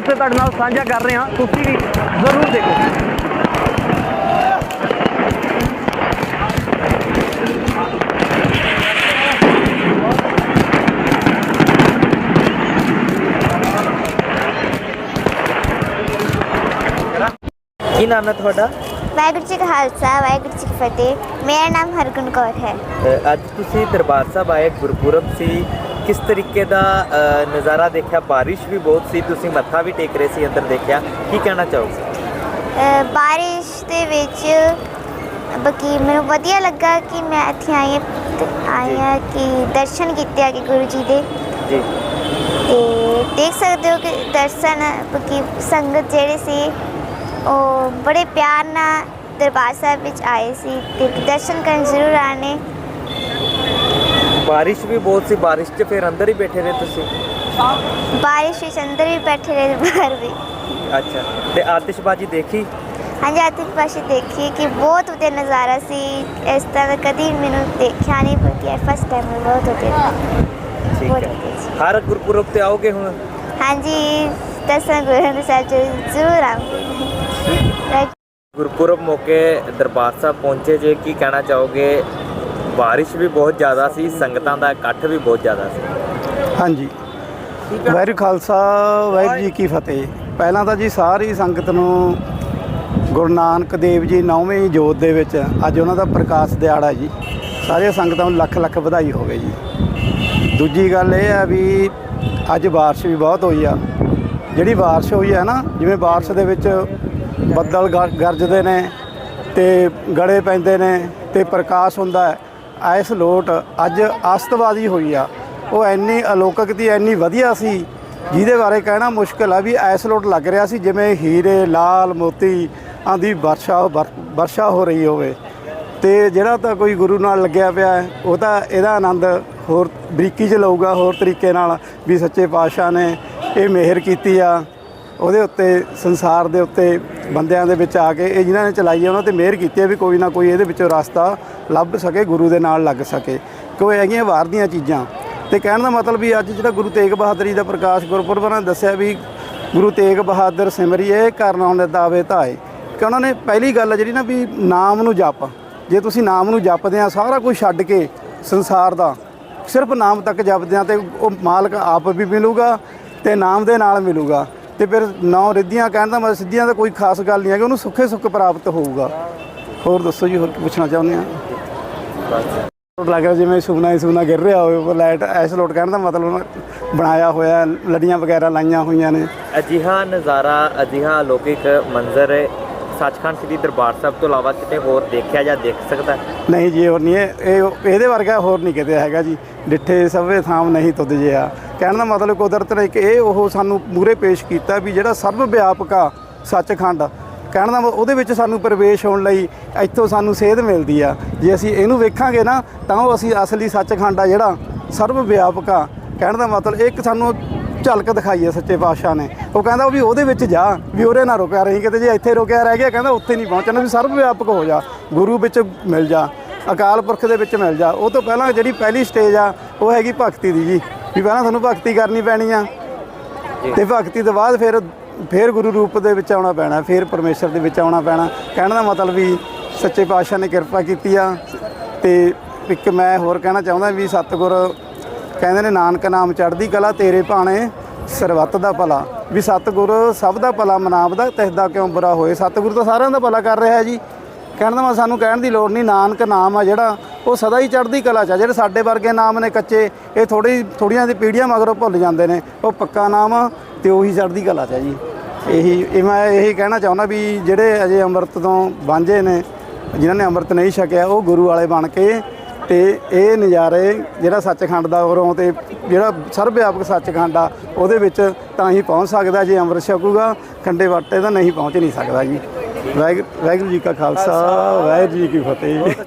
ਅੱਜ summer news ਤੇ ਤੁਹਾਡੇ ਨਾਲ ਸਾਂਝਾ ਕਰ ਰਹੇ। ਹਾਂ ਤੁਸੀਂ ਵੀ ਜ਼ਰੂਰ ਦੇਖੋ। ਕੀ ਨਾਮ ਹੈ ਤੁਹਾਡਾ? ਵਾਹਿਗੁਰੂ ਜੀ ਕਾ ਖਾਲਸਾ ਵਾਹਿਗੁਰੂ ਜੀ ਕੀ ਫਤਿਹ। ਮੇਰਾ ਨਾਮ ਹਰਗੁਣ ਕੌਰ ਹੈ। ਅ, ਅੱਜ ਤੁਸੀਂ ਦਰਬਾਰ ਸਾਹਿਬ ਆਏ ਗੁਰਪੁਰਬ ਸੀ। ਕਿਸ ਤਰੀਕੇ ਦਾ ਨਜ਼ਾਰਾ ਦੇਖਿਆ? ਬਾਰਿਸ਼ ਵੀ ਬਹੁਤ ਸੀ ਤੁਸੀਂ ਮੱਥਾ ਵੀ ਟੇਕ ਰਹੇ ਸੀ ਅੰਦਰ ਦੇਖਿਆ। ਕੀ ਕਹਿਣਾ ਚਾਹੋਗੇ? ਬਾਰਿਸ਼ ਦੇ ਵਿੱਚ ਬਾਕੀ ਮੈਨੂੰ ਵਧੀਆ ਲੱਗਾ ਕਿ ਮੈਂ ਇੱਥੇ ਆਈ ਆਈ ਹਾਂ ਕਿ ਦਰਸ਼ਨ ਕੀਤੇ ਆ ਕਿ ਗੁਰੂ ਜੀ ਦੇ। ਜੀ। ਤੇ ਦੇਖ ਸਕਦੇ ਹੋ ਕਿ ਦਰਸ਼ਨ ਬਾਕੀ ਸੰਗਤ ਜਿਹੜੇ ਸੀ ਉਹ ਬੜੇ ਪਿਆਰ ਨਾਲ ਦਰਬਾਰ ਸਾਹਿਬ ਵਿੱਚ ਆਏ ਸੀ ਤੇ ਦਰਸ਼ਨ ਕਰਨ ਜ਼ਰੂਰ ਆਣੇ ਬਾਰਿਸ਼ ਵੀ ਬਹੁਤ ਸੀ ਬਾਰਿਸ਼ 'ਚ ਫਿਰ ਅੰਦਰ ਹੀ ਬੈਠੇ ਰਹੇ ਤੁਸੀਂ? ਬਾਰਿਸ਼ ਵਿੱਚ ਅੰਦਰ ਵੀ ਬੈਠੇ ਰਹੇ ਬਾਹਰ ਵੀ। ਅੱਛਾ ਤੇ ਆਤਿਸ਼ਬਾਜ਼ੀ ਦੇਖੀ? ਹਾਂਜੀ ਆਤਿਸ਼ਬਾਜ਼ੀ ਦੇਖੀ ਕਿ ਬਹੁਤ ਵਧੀਆ ਨਜ਼ਾਰਾ ਸੀ। ਇਸ ਤਰ੍ਹਾਂ ਕਦੀ ਮੈਨੂੰ ਦੇਖਿਆ ਨਹੀਂ ਬਲਕਿ ਫਸਟ ਟਾਈਮ ਬਹੁਤ ਵਧੀਆ ਠੀਕ ਹੈ। ਹਰ ਗੁਰਪੁਰਬ ਤੇ ਆਓਗੇ ਹੁਣ? ਹਾਂਜੀ ਦਰਸ਼ਨ ਗੁਰੂ ਸਾਹਿਬ ਜੀ ਜ਼ਰੂਰ ਆਉਂਗੇ ਗੁਰਪੁਰਬ ਮੌਕੇ ਦਰਬਾਰ ਸਾਹਿਬ ਪਹੁੰਚੇ ਜੇ ਕੀ ਕਹਿਣਾ ਚਾਹੋਗੇ ਬਾਰਿਸ਼ ਵੀ ਬਹੁਤ ਜ਼ਿਆਦਾ ਸੀ ਸੰਗਤਾਂ ਦਾ ਇਕੱਠ ਵੀ ਬਹੁਤ ਜ਼ਿਆਦਾ ਸੀ। ਹਾਂਜੀ। ਵਾਹਿਗੁਰੂ ਖਾਲਸਾ ਵਾਹਿਗੁਰੂ ਜੀ ਕੀ ਫਤਿਹ। ਪਹਿਲਾਂ ਤਾਂ ਜੀ ਸਾਰੀ ਸੰਗਤ ਨੂੰ ਗੁਰੂ ਨਾਨਕ ਦੇਵ ਜੀ ਨੌਵੀਂ ਜੋਤ ਦੇ ਵਿੱਚ ਅੱਜ ਉਹਨਾਂ ਦਾ ਪ੍ਰਕਾਸ਼ ਦਿਹਾੜਾ ਜੀ। ਸਾਰੀਆਂ ਸੰਗਤਾਂ ਨੂੰ ਲੱਖ ਲੱਖ ਵਧਾਈ ਹੋਵੇ ਜੀ। ਦੂਜੀ ਗੱਲ ਇਹ ਹੈ ਵੀ ਅੱਜ ਬਾਰਿਸ਼ ਵੀ ਬਹੁਤ ਹੋਈ ਆ। ਜਿਹੜੀ ਬਾਰਿਸ਼ ਹੋਈ ਹੈ ਨਾ ਜਿਵੇਂ ਬਾਰਿਸ਼ ਦੇ ਵਿੱਚ ਬੱਦਲ ਗਰ- ਗਰਜਦੇ ਨੇ ਤੇ ਗੜੇ ਪੈਂਦੇ ਨੇ ਤੇ ਪ੍ਰਕਾਸ਼ ਹੁੰਦਾ ਹੈ ਇਸ ਲੋਟ ਅੱਜ ਅਸਤਵਾਦੀ ਹੋਈ ਆ। ਉਹ ਇੰਨੀ ਅਲੌਕਿਕ ਦੀ, ਇੰਨੀ ਵਧੀਆ ਸੀ, ਜਿਹਦੇ ਬਾਰੇ ਕਹਿਣਾ ਮੁਸ਼ਕਲ ਆ ਵੀ ਐਸ ਲੋਟ ਲੱਗ ਰਿਹਾ ਸੀ, ਜਿਵੇਂ ਹੀਰੇ, ਲਾਲ, ਮੋਤੀ ਆਂਦੀ ਵਰਸ਼ਾ, ਵਰ- ਵਰਸ਼ਾ ਹੋ ਰਹੀ ਹੋਵੇ। ਤੇ ਜਿਹੜਾ ਤਾਂ ਕੋਈ ਗੁਰੂ ਨਾਲ ਲੱਗਿਆ ਪਿਆ ਉਹ ਤਾਂ ਇਹਦਾ ਆਨੰਦ ਹੋਰ ਬਰੀਕੀ 'ਚ ਲਊਗਾ, ਹੋਰ ਤਰੀਕੇ ਨਾਲ ਵੀ ਸੱਚੇ ਪਾਤਸ਼ਾਹ ਨੇ ਇਹ ਮਿਹਰ ਕੀਤੀ ਆ। ਉਹਦੇ ਉੱਤੇ, ਸੰਸਾਰ ਦੇ ਉੱਤੇ ਬੰਦਿਆਂ ਦੇ ਵਿੱਚ ਆ ਕੇ ਇਹ ਜਿਨ੍ਹਾਂ ਨੇ ਚਲਾਈ ਹੈ ਉਹਨਾਂ ਤੇ ਮਿਹਰ ਕੀਤੀ ਹੈ ਵੀ ਕੋਈ ਨਾ ਕੋਈ ਇਹਦੇ ਵਿੱਚੋਂ ਰਸਤਾ ਲੱਭ ਸਕੇ, ਗੁਰੂ ਦੇ ਨਾਲ ਲੱਗ ਸਕੇ। ਕਿਉਂ ਹੈਗੀਆਂ ਬਾਹਰ ਦੀਆਂ ਚੀਜ਼ਾਂ। ਤੇ ਕਹਿਣ ਦਾ ਮਤਲਬ ਵੀ ਅੱਜ ਜਿਹੜਾ ਗੁਰੂ ਤੇਗ ਬਹਾਦਰ ਜੀ ਦਾ ਪ੍ਰਕਾਸ਼ ਗੁਰਪੁਰਬ ਉਹਨਾਂ ਨੇ ਦੱਸਿਆ ਵੀ ਗੁਰੂ ਤੇਗ ਬਹਾਦਰ ਸਿਮਰਿਏ ਕਰਨ ਆਉਂਦੇ ਦਾਵੇ ਧਾਏ ਕਿ ਉਹਨਾਂ ਨੇ ਪਹਿਲੀ ਗੱਲ ਆ ਜਿਹੜੀ ਨਾ ਵੀ ਨਾਮ ਨੂੰ ਜਪ। ਜੇ ਤੁਸੀਂ ਨਾਮ ਨੂੰ ਜਪਦੇ ਆ, ਸਾਰਾ ਕੁਝ ਛੱਡ ਕੇ ਸੰਸਾਰ ਦਾ, ਸਿਰਫ ਨਾਮ ਤੱਕ ਜਪਦੇ ਆ ਤੇ ਉਹ ਮਾਲਕ ਆਪ ਵੀ ਮਿਲੂਗਾ ਤੇ ਨਾਮ ਦੇ ਨਾਲ ਮਿਲੂਗਾ। ਤੇ ਫਿਰ ਨੌ ਰਿੱਧੀਆਂ ਕਹਿਣ ਦਾ ਮਤਲਬ ਸਿੱਧੀਆਂ ਦਾ ਕੋਈ ਖਾਸ ਗੱਲ ਨਹੀਂ ਹੈ ਕਿ ਉਹਨੂੰ ਸੁੱਖੇ ਸੁੱਖ ਪ੍ਰਾਪਤ ਹੋਊਗਾ। ਹੋਰ ਦੱਸੋ ਜੀ ਹੋਰ ਕੀ ਪੁੱਛਣਾ ਚਾਹੁੰਦੇ ਆ? ਲੱਗ ਰਿਹਾ ਜਿਵੇਂ ਸੁਪਨਾ ਹੀ ਸੁਪਨਾ ਗਿਰ ਰਿਹਾ ਹੋਵੇ ਉਹ ਲਾਈਟ ਐਸ ਲੋਟ ਕਹਿਣ ਦਾ ਮਤਲਬ ਉਹਨਾਂ ਬਣਾਇਆ ਹੋਇਆ ਲੜੀਆਂ ਵਗੈਰਾ ਲਾਈਆਂ ਹੋਈਆਂ ਨੇ। ਅਜਿਹਾ ਨਜ਼ਾਰਾ ਅਜਿਹਾ ਅਲੌਕਿਕ ਮੰਜ਼ਰ ਸੱਚਖੰਡ ਸ੍ਰੀ ਦਰਬਾਰ ਸਾਹਿਬ ਤੋਂ ਇਲਾਵਾ ਕਿਤੇ ਹੋਰ ਦੇਖਿਆ ਜਾਂ ਦੇਖ ਸਕਦਾ? ਨਹੀਂ ਜੀ, ਹੋਰ ਨਹੀਂ। ਇਹ ਇਹ ਇਹਦੇ ਵਰਗਾ ਹੋਰ ਨਹੀਂ ਕਿਤੇ ਹੈਗਾ ਜੀ। ਡਿੱਠੇ ਸਭੇ ਥਾਮ ਨਹੀਂ ਤੁਧ ਜਿਆ ਕਹਿਣ ਦਾ ਮਤਲਬ ਕੁਦਰਤ ਨੇ ਇੱਕ ਇਹ ਉਹ ਸਾਨੂੰ ਮੂਰੇ ਪੇਸ਼ ਕੀਤਾ ਵੀ ਜਿਹੜਾ ਸਰਵ ਵਿਆਪਕ ਆ, ਸੱਚਖੰਡ। ਕਹਿਣ ਦਾ ਮ- ਉਹਦੇ ਵਿੱਚ ਸਾਨੂੰ ਪ੍ਰਵੇਸ਼ ਹੋਣ ਲਈ ਇੱਥੋਂ ਸਾਨੂੰ ਸੇਧ ਮਿਲਦੀ ਆ। ਜੇ ਅਸੀਂ ਇਹਨੂੰ ਵੇਖਾਂਗੇ ਨਾ, ਤਾਂ ਉਹ ਅਸੀਂ ਅਸਲੀ ਸੱਚਖੰਡ ਆ ਜਿਹੜਾ ਸਰਵ ਵਿਆਪਕ ਆ। ਕਹਿਣ ਦਾ ਮਤਲਬ ਇਹ ਇੱਕ ਸਾਨੂੰ ਝਲਕ ਦਿਖਾਈ ਹੈ ਸੱਚੇ ਪਾਤਸ਼ਾਹ ਨੇ। ਉਹ ਕਹਿੰਦਾ ਵੀ ਉਹਦੇ ਵਿੱਚ ਜਾ ਵੀ ਉਹਦੇ ਨਾਲ ਰੁਕਿਆ ਰਹੀ ਕਿਤੇ ਜੇ ਇੱਥੇ ਰੁਕਿਆ ਰਹਿ ਗਿਆ ਕਹਿੰਦਾ ਉੱਥੇ ਨਹੀਂ ਪਹੁੰਚਣਾ ਵੀ ਸਰਵ ਵਿਆਪਕ ਹੋ ਜਾ ਗੁਰੂ ਵਿੱਚ ਮਿਲ ਜਾ ਅਕਾਲ ਪੁਰਖ ਦੇ ਵਿੱਚ ਮਿਲ ਜਾ। ਉਹ ਤੋਂ ਪਹਿਲਾਂ ਜਿਹੜੀ ਪਹਿਲੀ ਸਟੇਜ ਆ ਉਹ ਹੈਗੀ ਭਗਤੀ ਦੀ ਜੀ ਵੀ ਪਹਿਲਾਂ ਤੁਹਾਨੂੰ ਭਗਤੀ ਕਰਨੀ ਪੈਣੀ ਆ ਤੇ ਭਗਤੀ ਤੋਂ ਬਾਅਦ ਫਿਰ ਫਿਰ ਗੁਰੂ ਰੂਪ ਦੇ ਵਿੱਚ ਆਉਣਾ ਪੈਣਾ ਫਿਰ ਪਰਮੇਸ਼ਰ ਦੇ ਵਿੱਚ ਆਉਣਾ ਪੈਣਾ। ਕਹਿਣ ਦਾ ਮਤਲਬ ਵੀ ਸੱਚੇ ਪਾਤਸ਼ਾਹ ਨੇ ਕਿਰਪਾ ਕੀਤੀ ਆ ਤੇ ਇੱਕ ਮੈਂ ਹੋਰ ਕਹਿਣਾ ਚਾਹੁੰਦਾ ਵੀ ਸਤਿਗੁਰ ਕਹਿੰਦੇ ਨੇ, ਨਾਨਕ ਨਾਮ ਚੜ੍ਹਦੀ ਕਲਾ, ਤੇਰੇ ਭਾਣੇ ਸਰਬੱਤ ਦਾ ਭਲਾ। ਵੀ ਸਤਿਗੁਰ ਸਭ ਦਾ ਭਲਾ ਮਨਾਵਦਾ, ਤਿਸ ਦਾ ਕਿਉਂ ਬੁਰਾ ਹੋਏ? ਸਤਿਗੁਰ ਤਾਂ ਸਾਰਿਆਂ ਦਾ ਭਲਾ ਕਰ ਰਿਹਾ ਜੀ। ਕਹਿਣ ਦਾ ਮੈਂ ਸਾਨੂੰ ਕਹਿਣ ਦੀ ਲੋੜ ਨਹੀਂ, ਨਾਨਕ ਨਾਮ ਆ ਜਿਹੜਾ, ਉਹ ਸਦਾ ਹੀ ਚੜ੍ਹਦੀ ਕਲਾ ਚ ਆ। ਜਿਹੜੇ ਸਾਡੇ ਵਰਗੇ ਨਾਮ ਨੇ ਕੱਚੇ, ਇਹ ਥੋੜੀ ਥੋੜੀਆਂ ਦੀ ਪੀੜ੍ਹੀਆਂ ਮਗਰੋਂ ਭੁੱਲ ਜਾਂਦੇ ਨੇ, ਉਹ ਪੱਕਾ ਨਾਮ ਆ ਤੇ ਉਹੀ ਚੜ੍ਹਦੀ ਕਲਾ ਚ ਆ ਜੀ। ਇਹੀ, ਇਹ ਮੈਂ ਇਹੀ ਕਹਿਣਾ ਚਾਹੁੰਦਾ ਵੀ ਜਿਹੜੇ ਅਜੇ ਅੰਮ੍ਰਿਤ ਤੋਂ ਵਾਂਝੇ ਨੇ, ਜਿਨ੍ਹਾਂ ਨੇ ਅੰਮ੍ਰਿਤ ਨਹੀਂ ਛਕਿਆ, ਉਹ ਗੁਰੂ ਵਾਲੇ ਬਣ ਕੇ ਤੇ ਇਹ ਨਜ਼ਾਰੇ ਜਿਹੜਾ ਸੱਚਖੰਡ ਦਾ ਉਰੋਂ ਤੇ ਜਿਹੜਾ ਸਰਵ ਵਿਆਪਕ ਸੱਚਖੰਡ ਆ, ਉਹਦੇ ਵਿੱਚ ਤਾਂ ਹੀ ਪਹੁੰਚ ਸਕਦਾ ਜੇ ਅੰਮ੍ਰਿਤ ਛਕੂਗਾ, ਖੰਡੇ ਵਾਟੇ ਤਾਂ ਨਹੀਂ ਪਹੁੰਚ ਨਹੀਂ ਸਕਦਾ ਜੀ। ਵਾਹਿਗੁਰੂ ਵਾਹਿਗੁਰੂ ਜੀ ਕਾ ਖਾਲਸਾ, ਵਾਹਿਗੁਰੂ ਜੀ ਕੀ ਫਤਿਹ